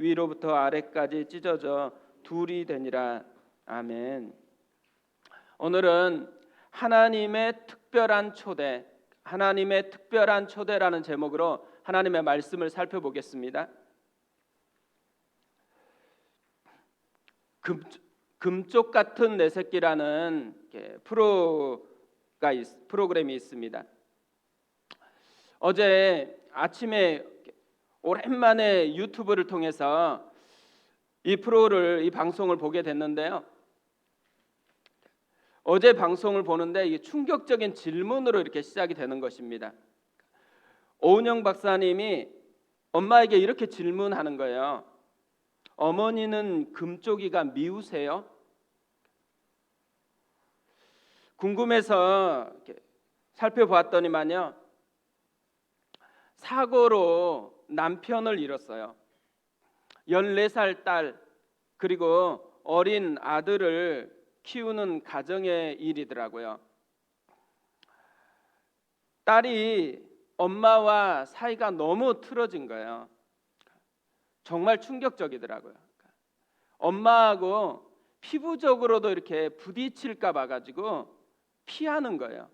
위로부터 아래까지 찢어져 둘이 되니라. 아멘. 오늘은 하나님의 특별한 초대, 하나님의 특별한 초대라는 제목으로 하나님의 말씀을 살펴보겠습니다. 금, 금쪽 같은 내 새끼라는 프로가 있, 프로그램이 있습니다. 어제 아침에 오랜만에 유튜브를 통해서 이 프로를 이 방송을 보게 됐는데요. 어제 방송을 보는데 이게 충격적인 질문으로 이렇게 시작이 되는 것입니다. 오은영 박사님이 엄마에게 이렇게 질문하는 거예요. 어머니는 금쪽이가 미우세요? 궁금해서 살펴보았더니만요. 사고로 남편을 잃었어요. 14살 딸 그리고 어린 아들을 키우는 가정의 일이더라고요. 딸이 엄마와 사이가 너무 틀어진 거예요. 정말 충격적이더라고요. 엄마하고 피부적으로도 이렇게 부딪힐까 봐 가지고 피하는 거예요.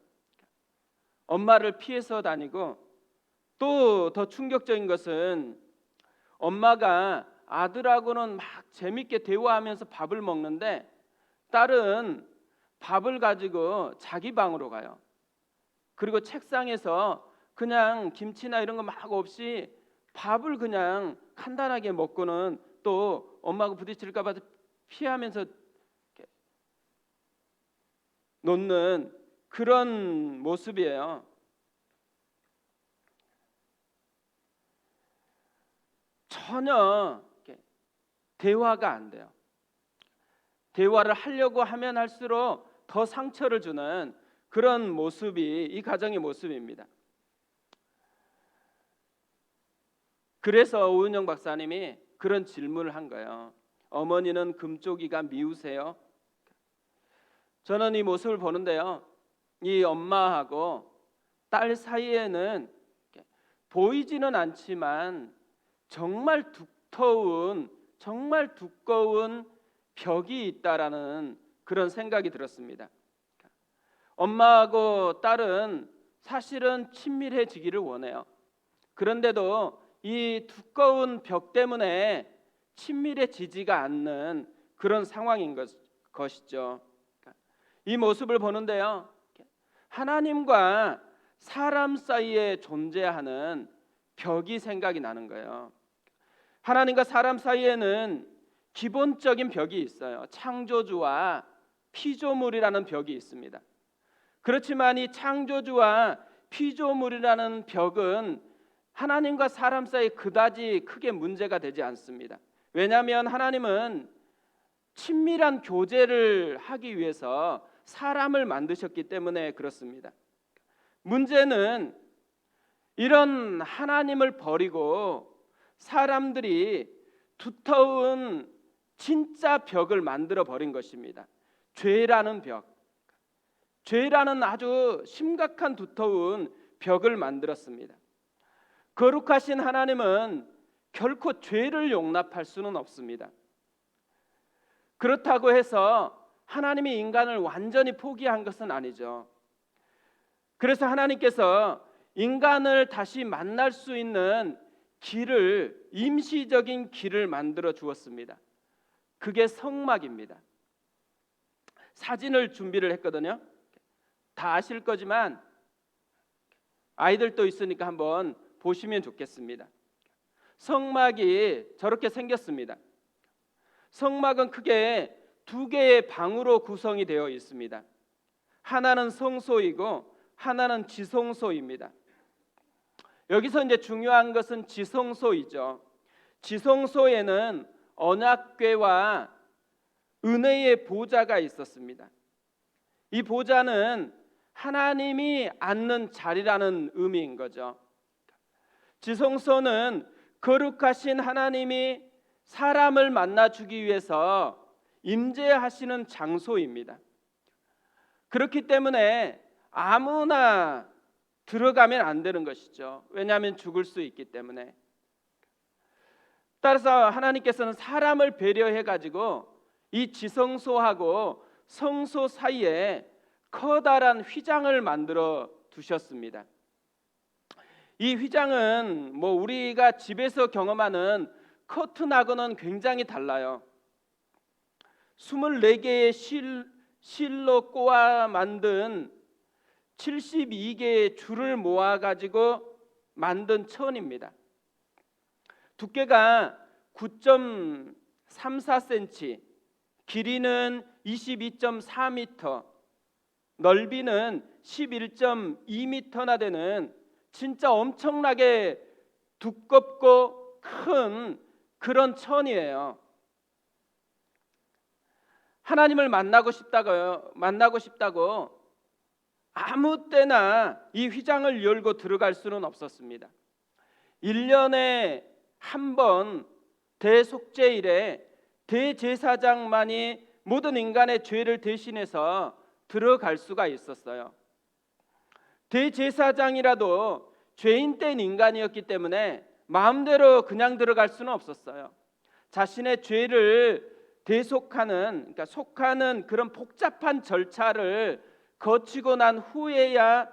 엄마를 피해서 다니고 또 더 충격적인 것은 엄마가 아들하고는 막 재밌게 대화하면서 밥을 먹는데 딸은 밥을 가지고 자기 방으로 가요. 그리고 책상에서 그냥 김치나 이런 거 막 없이 밥을 그냥 간단하게 먹고는 또 엄마하고 부딪힐까 봐 피하면서 놓는 그런 모습이에요. 전혀 대화가 안 돼요. 대화를 하려고 하면 할수록 더 상처를 주는 그런 모습이 이 가정의 모습입니다. 그래서 오은영 박사님이 그런 질문을 한 거예요. 어머니는 금쪽이가 미우세요? 저는 이 모습을 보는데요. 이 엄마하고 딸 사이에는 보이지는 않지만 정말 두터운 정말 두꺼운 벽이 있다라는 그런 생각이 들었습니다. 엄마하고 딸은 사실은 친밀해지기를 원해요. 그런데도 이 두꺼운 벽 때문에 친밀해지지가 않는 그런 상황인 것, 것이죠. 이 모습을 보는데요. 하나님과 사람 사이에 존재하는 벽이 생각이 나는 거예요. 하나님과 사람 사이에는 기본적인 벽이 있어요. 창조주와 피조물이라는 벽이 있습니다. 그렇지만 이 창조주와 피조물이라는 벽은 하나님과 사람 사이 그다지 크게 문제가 되지 않습니다. 왜냐하면 하나님은 친밀한 교제를 하기 위해서 사람을 만드셨기 때문에 그렇습니다. 문제는 이런 하나님을 버리고 사람들이 두터운 진짜 벽을 만들어 버린 것입니다. 죄라는 벽. 죄라는 아주 심각한 두터운 벽을 만들었습니다. 거룩하신 하나님은 결코 죄를 용납할 수는 없습니다. 그렇다고 해서 하나님이 인간을 완전히 포기한 것은 아니죠. 그래서 하나님께서 인간을 다시 만날 수 있는 길을 임시적인 길을 만들어 주었습니다. 그게 성막입니다. 사진을 준비를 했거든요. 다 아실 거지만 아이들도 있으니까 한번 보시면 좋겠습니다. 성막이 저렇게 생겼습니다. 성막은 크게 두 개의 방으로 구성이 되어 있습니다. 하나는 성소이고 하나는 지성소입니다. 여기서 이제 중요한 것은 지성소이죠. 지성소에는 언약궤와 은혜의 보좌가 있었습니다. 이 보좌는 하나님이 앉는 자리라는 의미인 거죠. 지성소는 거룩하신 하나님이 사람을 만나 주기 위해서 임재하시는 장소입니다. 그렇기 때문에 아무나 들어가면 안 되는 것이죠. 왜냐하면 죽을 수 있기 때문에. 따라서 하나님께서는 사람을 배려해 가지고 이 지성소하고 성소 사이에 커다란 휘장을 만들어 두셨습니다. 이 휘장은 뭐 우리가 집에서 경험하는 커튼하고는 굉장히 달라요. 24개의 실, 실로 꼬아 만든 72개의 줄을 모아 가지고 만든 천입니다. 두께가 9.34cm, 길이는 22.4m, 넓이는 11.2m나 되는 진짜 엄청나게 두껍고 큰 그런 천이에요. 하나님을 만나고 싶다고 만나고 싶다고 아무 때나 이 휘장을 열고 들어갈 수는 없었습니다. 1년에 한 번 대속죄일에 대제사장만이 모든 인간의 죄를 대신해서 들어갈 수가 있었어요. 대제사장이라도 죄인 된 인간이었기 때문에 마음대로 그냥 들어갈 수는 없었어요. 자신의 죄를 대속하는 그러니까 속하는 그런 복잡한 절차를 거치고 난 후에야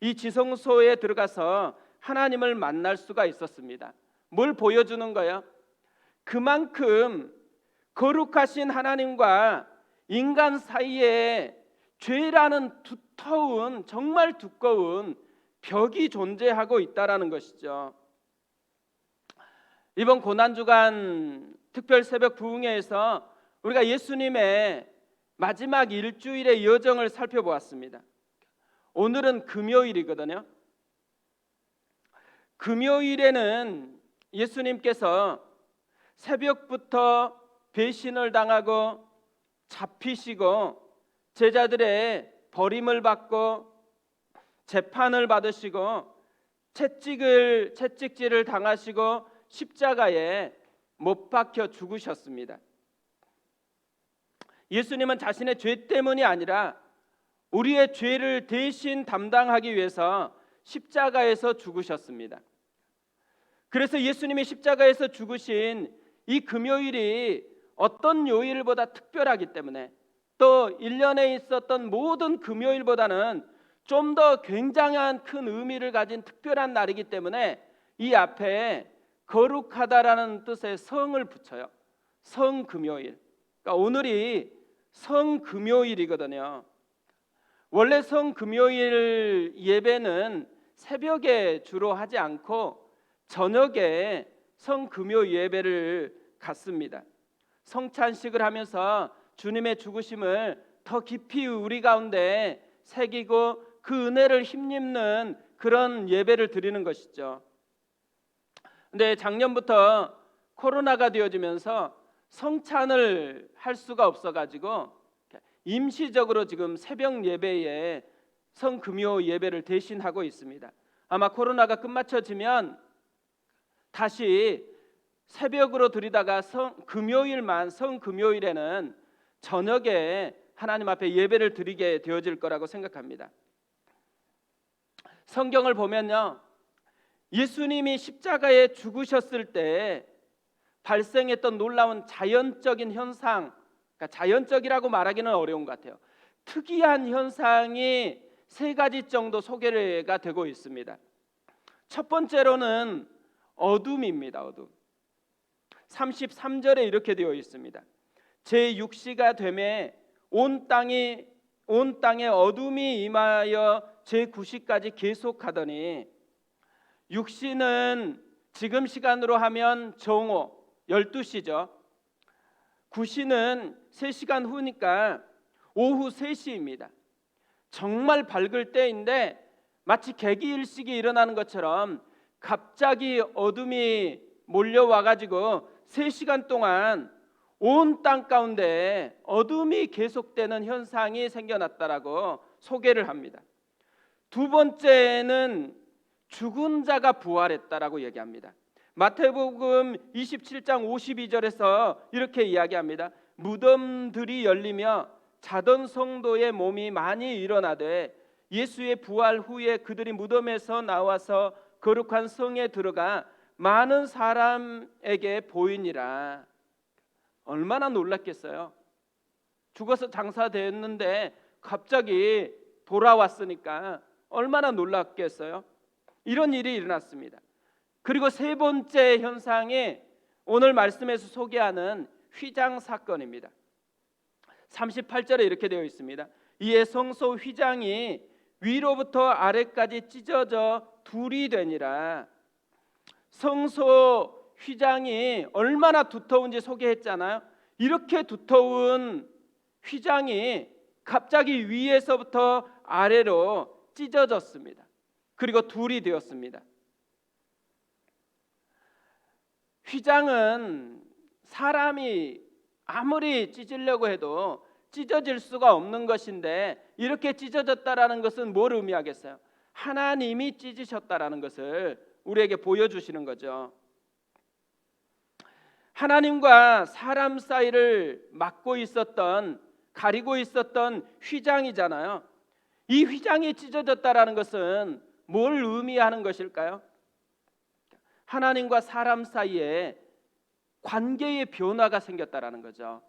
이 지성소에 들어가서 하나님을 만날 수가 있었습니다. 뭘 보여주는 거예요? 그만큼 거룩하신 하나님과 인간 사이에 죄라는 두터운 정말 두꺼운 벽이 존재하고 있다라는 것이죠. 이번 고난 주간 특별 새벽 부흥회에서 우리가 예수님의 마지막 일주일의 여정을 살펴보았습니다. 오늘은 금요일이거든요. 금요일에는 예수님께서 새벽부터 배신을 당하고 잡히시고 제자들의 버림을 받고 재판을 받으시고 채찍을 채찍질을 당하시고 십자가에 못 박혀 죽으셨습니다. 예수님은 자신의 죄 때문이 아니라 우리의 죄를 대신 담당하기 위해서 십자가에서 죽으셨습니다. 그래서 예수님이 십자가에서 죽으신 이 금요일이 어떤 요일보다 특별하기 때문에 또 1년에 있었던 모든 금요일보다는 좀 더 굉장한 큰 의미를 가진 특별한 날이기 때문에 이 앞에 거룩하다라는 뜻의 성을 붙여요. 성금요일. 그러니까 오늘이 성금요일이거든요. 원래 성금요일 예배는 새벽에 주로 하지 않고 저녁에 성금요 예배를 갖습니다. 성찬식을 하면서 주님의 죽으심을 더 깊이 우리 가운데 새기고 그 은혜를 힘입는 그런 예배를 드리는 것이죠. 근데 작년부터 코로나가 되어지면서 성찬을 할 수가 없어 가지고 임시적으로 지금 새벽 예배에 성금요 예배를 대신하고 있습니다. 아마 코로나가 끝마쳐지면 다시 새벽으로 드리다가 성 금요일만 성 금요일에는 저녁에 하나님 앞에 예배를 드리게 되어질 거라고 생각합니다. 성경을 보면요. 예수님이 십자가에 죽으셨을 때 발생했던 놀라운 자연적인 현상, 그러니까 자연적이라고 말하기는 어려운 것 같아요. 특이한 현상이 세 가지 정도 소개가 되고 있습니다. 첫 번째로는 어둠입니다. 어둠. 33절에 이렇게 되어 있습니다. 제 육시가 되매 온 땅이 온 땅에 어둠이 임하여 제 구시까지 계속하더니 육시는 지금 시간으로 하면 정오 12시죠. 구시는 3시간 후니까 오후 3시입니다. 정말 밝을 때인데 마치 개기일식이 일어나는 것처럼 갑자기 어둠이 몰려와 가지고 3시간 동안 온 땅 가운데 어둠이 계속되는 현상이 생겨났다라고 소개를 합니다. 두 번째는 죽은 자가 부활했다라고 얘기합니다. 마태복음 27장 52절에서 이렇게 이야기합니다. 무덤들이 열리며 자던 성도의 몸이 많이 일어나되 예수의 부활 후에 그들이 무덤에서 나와서 거룩한 성에 들어가 많은 사람에게 보이니라. 얼마나 놀랐겠어요. 죽어서 장사됐는데 갑자기 돌아왔으니까 얼마나 놀랐겠어요. 이런 일이 일어났습니다. 그리고 세 번째 현상이 오늘 말씀에서 소개하는 휘장 사건입니다. 38절에 이렇게 되어 있습니다. 이에 성소 휘장이 위로부터 아래까지 찢어져 둘이 되니라. 성소 휘장이 얼마나 두터운지 소개했잖아요. 이렇게 두터운 휘장이 갑자기 위에서부터 아래로 찢어졌습니다. 그리고 둘이 되었습니다. 휘장은 사람이 아무리 찢으려고 해도 찢어질 수가 없는 것인데 이렇게 찢어졌다라는 것은 뭘 의미하겠어요? 하나님이 찢으셨다라는 것을 우리에게 보여주시는 거죠. 하나님과 사람 사이를 막고 있었던 가리고 있었던 휘장이잖아요. 이 휘장이 찢어졌다라는 것은 뭘 의미하는 것일까요? 하나님과 사람 사이에 관계의 변화가 생겼다라는 거죠.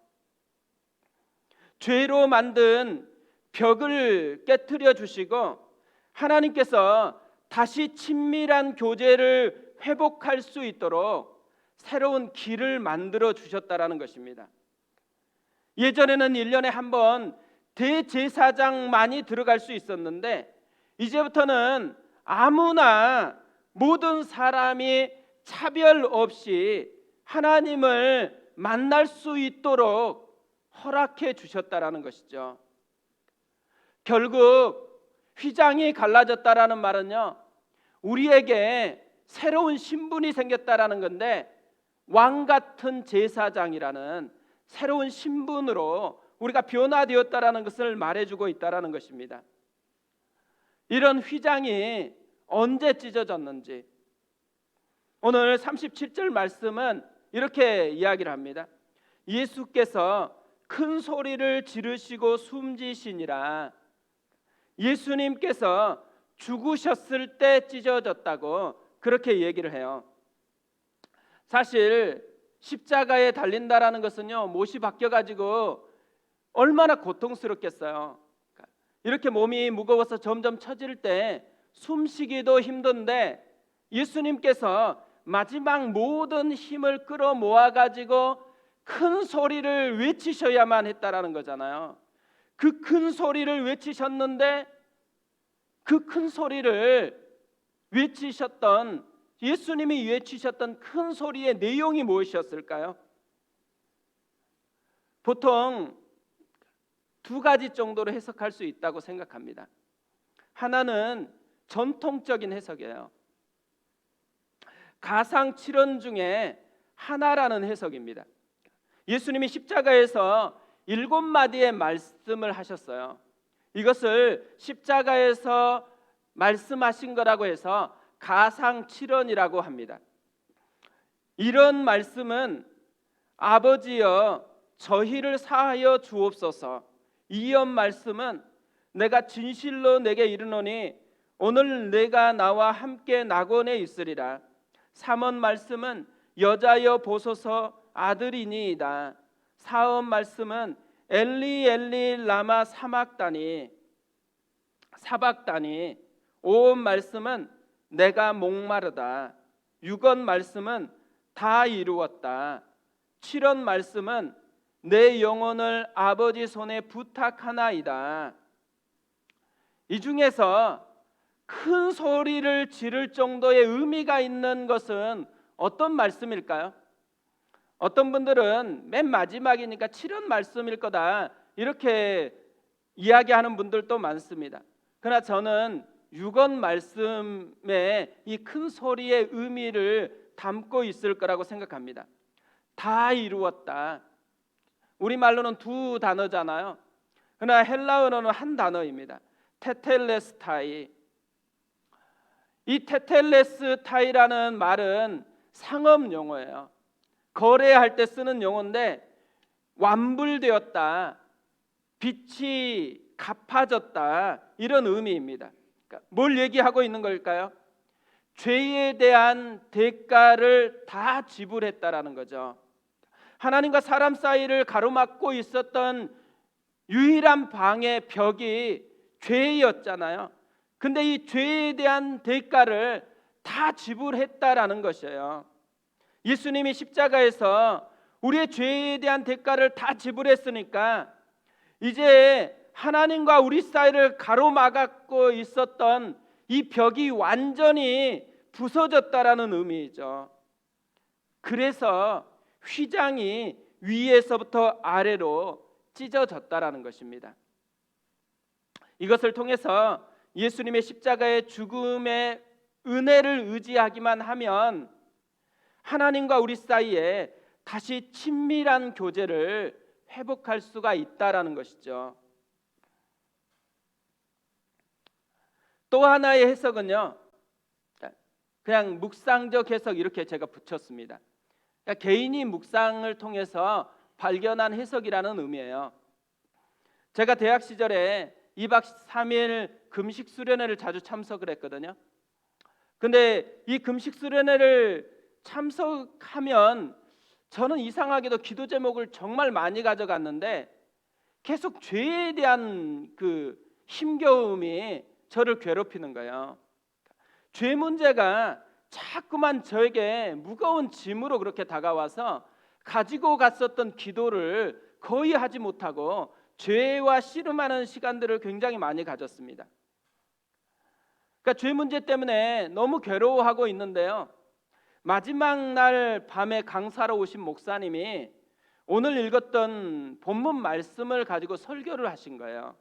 죄로 만든 벽을 깨뜨려 주시고 하나님께서 다시 친밀한 교제를 회복할 수 있도록 새로운 길을 만들어 주셨다라는 것입니다. 예전에는 1년에 한 번 대제사장만이 들어갈 수 있었는데 이제부터는 아무나 모든 사람이 차별 없이 하나님을 만날 수 있도록 허락해 주셨다라는 것이죠. 결국 휘장이 갈라졌다라는 말은요. 우리에게 새로운 신분이 생겼다라는 건데 왕 같은 제사장이라는 새로운 신분으로 우리가 변화되었다라는 것을 말해주고 있다라는 것입니다. 이런 휘장이 언제 찢어졌는지 오늘 37절 말씀은 이렇게 이야기를 합니다. 예수께서 큰 소리를 지르시고 숨지시니라. 예수님께서 죽으셨을 때 찢어졌다고 그렇게 얘기를 해요. 사실 십자가에 달린다라는 것은요 못이 바뀌어 가지고 얼마나 고통스럽겠어요. 이렇게 몸이 무거워서 점점 처질 때 숨쉬기도 힘든데 예수님께서 마지막 모든 힘을 끌어 모아 가지고 큰 소리를 외치셔야만 했다라는 거잖아요. 그 큰 소리를 외치셨는데 그 큰 소리를 외치셨던 예수님이 외치셨던 큰 소리의 내용이 무엇이었을까요? 보통 두 가지 정도로 해석할 수 있다고 생각합니다. 하나는 전통적인 해석이에요. 가상 칠언 중에 하나라는 해석입니다. 예수님이 십자가에서 일곱 마디의 말씀을 하셨어요. 이것을 십자가에서 말씀하신 거라고 해서 가상 칠언이라고 합니다. 이런 말씀은 아버지여 저희를 사하여 주옵소서. 이연 말씀은 내가 진실로 내게 이르노니 오늘 내가 나와 함께 낙원에 있으리라. 삼원 말씀은 여자여 보소서 아들이니이다. 사원 말씀은 엘리 엘리 라마 사막다니 사박다니 오원 말씀은 내가 목마르다. 육원 말씀은 다 이루었다. 칠원 말씀은 내 영혼을 아버지 손에 부탁하나이다. 이 중에서 큰 소리를 지를 정도의 의미가 있는 것은 어떤 말씀일까요? 어떤 분들은 맨 마지막이니까 7원 말씀일 거다 이렇게 이야기하는 분들도 많습니다. 그러나 저는 6원 말씀에 이 큰 소리의 의미를 담고 있을 거라고 생각합니다. 다 이루었다. 우리 말로는 두 단어잖아요. 그러나 헬라어로는 한 단어입니다. 테텔레스타이. 이 테텔레스타이라는 말은 상업 용어예요. 거래할 때 쓰는 용어인데 완불되었다. 빛이 갚아졌다. 이런 의미입니다. 그러니까 뭘 얘기하고 있는 걸까요? 죄에 대한 대가를 다 지불했다라는 거죠. 하나님과 사람 사이를 가로막고 있었던 유일한 방의 벽이 죄였잖아요. 근데 이 죄에 대한 대가를 다 지불했다라는 것이에요. 예수님이 십자가에서 우리의 죄에 대한 대가를 다 지불했으니까 이제 하나님과 우리 사이를 가로막고 있었던 이 벽이 완전히 부서졌다라는 의미이죠. 그래서 휘장이 위에서부터 아래로 찢어졌다라는 것입니다. 이것을 통해서 예수님의 십자가의 죽음의 은혜를 의지하기만 하면 하나님과 우리 사이에 다시 친밀한 교제를 회복할 수가 있다라는 것이죠. 또 하나의 해석은요. 그냥 묵상적 해석 이렇게 제가 붙였습니다. 그러니까 개인이 묵상을 통해서 발견한 해석이라는 의미예요. 제가 대학 시절에 2박 3일 금식 수련회를 자주 참석을 했거든요. 근데 이 금식 수련회를 참석하면 저는 이상하게도 기도 제목을 정말 많이 가져갔는데 계속 죄에 대한 그 힘겨움이 저를 괴롭히는 거예요. 죄 문제가 자꾸만 저에게 무거운 짐으로 그렇게 다가와서 가지고 갔었던 기도를 거의 하지 못하고 죄와 씨름하는 시간들을 굉장히 많이 가졌습니다. 그러니까 죄 문제 때문에 너무 괴로워하고 있는데요. 마지막 날 밤에 강사로 오신 목사님이 오늘 읽었던 본문 말씀을 가지고 설교를 하신 거예요.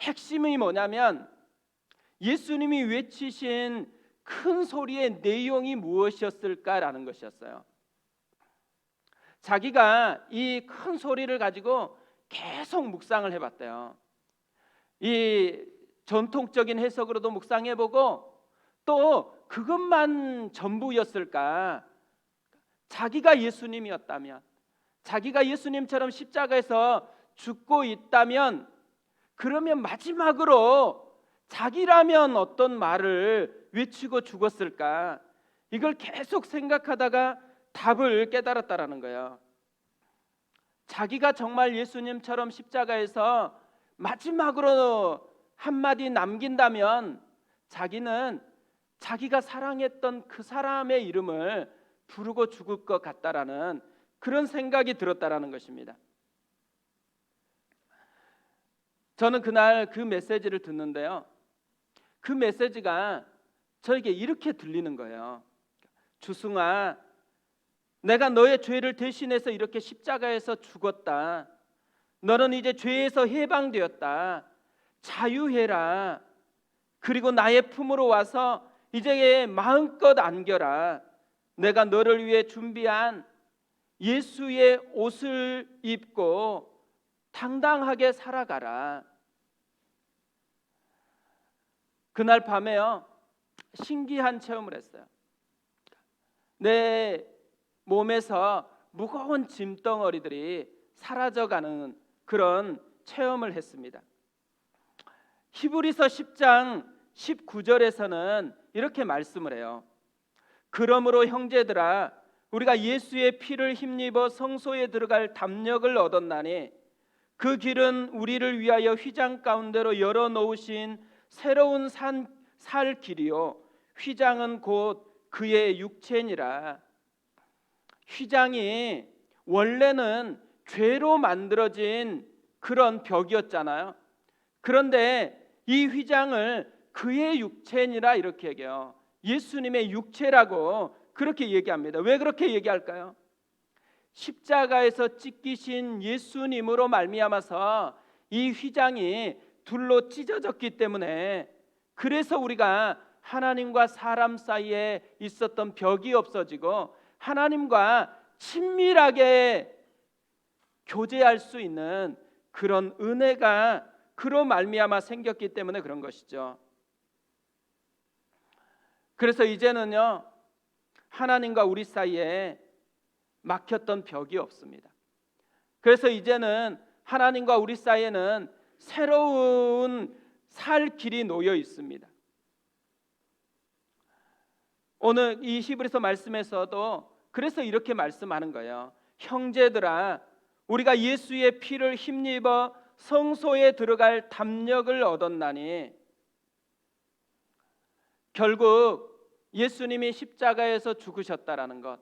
핵심이 뭐냐면 예수님이 외치신 큰 소리의 내용이 무엇이었을까라는 것이었어요. 자기가 이 큰 소리를 가지고 계속 묵상을 해봤대요. 이 전통적인 해석으로도 묵상해보고 또 그것만 전부였을까? 자기가 예수님이었다면, 자기가 예수님처럼 십자가에서 죽고 있다면, 그러면 마지막으로 자기라면 어떤 말을 외치고 죽었을까? 이걸 계속 생각하다가 답을 깨달았다라는 거예요. 자기가 정말 예수님처럼 십자가에서 마지막으로 한마디 남긴다면 자기는 자기가 사랑했던 그 사람의 이름을 부르고 죽을 것 같다라는 그런 생각이 들었다라는 것입니다. 저는 그날 그 메시지를 듣는데요. 그 메시지가 저에게 이렇게 들리는 거예요. 주승아, 내가 너의 죄를 대신해서 이렇게 십자가에서 죽었다. 너는 이제 죄에서 해방되었다. 자유해라. 그리고 나의 품으로 와서 이제 마음껏 안겨라. 내가 너를 위해 준비한 예수의 옷을 입고 당당하게 살아가라. 그날 밤에요. 신기한 체험을 했어요. 내 몸에서 무거운 짐덩어리들이 사라져가는 그런 체험을 했습니다. 히브리서 10장 19절에서는 이렇게 말씀을 해요. 그러므로 형제들아 우리가 예수의 피를 힘입어 성소에 들어갈 담력을 얻었나니 그 길은 우리를 위하여 휘장 가운데로 열어 놓으신 새로운 산, 살 길이요 휘장은 곧 그의 육체니라 휘장이 원래는 죄로 만들어진 그런 벽이었잖아요. 그런데 이 휘장을 그의 육체니라 이렇게 얘기해요. 예수님의 육체라고 그렇게 얘기합니다. 왜 그렇게 얘기할까요? 십자가에서 찢기신 예수님으로 말미암아서 이 휘장이 둘로 찢어졌기 때문에 그래서 우리가 하나님과 사람 사이에 있었던 벽이 없어지고 하나님과 친밀하게 교제할 수 있는 그런 은혜가 그로 말미암아 생겼기 때문에 그런 것이죠. 그래서 이제는요 하나님과 우리 사이에 막혔던 벽이 없습니다. 그래서 이제는 하나님과 우리 사이에는 새로운 살 길이 놓여 있습니다. 오늘 이 히브리서 말씀에서도 그래서 이렇게 말씀하는 거예요. 형제들아, 우리가 예수의 피를 힘입어 성소에 들어갈 담력을 얻었나니 결국 예수님이 십자가에서 죽으셨다라는 것,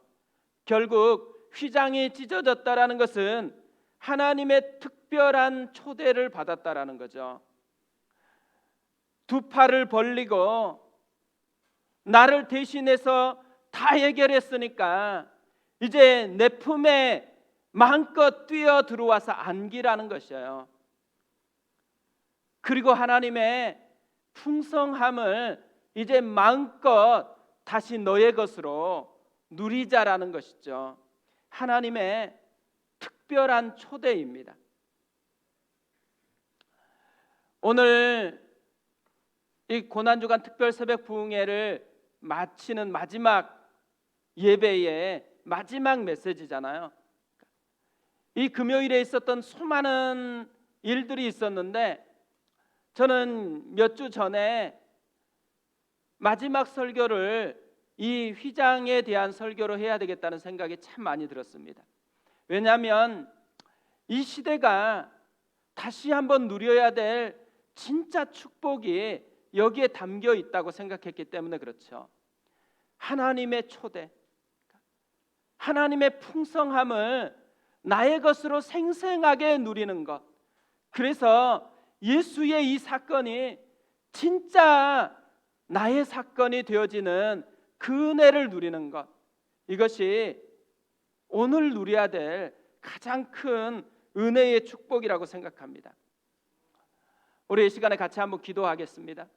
결국 휘장이 찢어졌다라는 것은 하나님의 특별한 초대를 받았다라는 거죠. 두 팔을 벌리고 나를 대신해서 다 해결했으니까 이제 내 품에 마음껏 뛰어 들어와서 안기라는 것이에요. 그리고 하나님의 풍성함을 이제 마음껏 다시 너의 것으로 누리자라는 것이죠. 하나님의 특별한 초대입니다. 오늘 이 고난주간 특별 새벽 부흥회를 마치는 마지막 예배의 마지막 메시지잖아요. 이 금요일에 있었던 수많은 일들이 있었는데 저는 몇 주 전에 마지막 설교를 이 휘장에 대한 설교로 해야 되겠다는 생각이 참 많이 들었습니다. 왜냐하면 이 시대가 다시 한번 누려야 될 진짜 축복이 여기에 담겨 있다고 생각했기 때문에 그렇죠. 하나님의 초대, 하나님의 풍성함을 나의 것으로 생생하게 누리는 것. 그래서 예수의 이 사건이 진짜 나의 사건이 되어지는 그 은혜를 누리는 것. 이것이 오늘 누려야 될 가장 큰 은혜의 축복이라고 생각합니다. 우리 이 시간에 같이 한번 기도하겠습니다.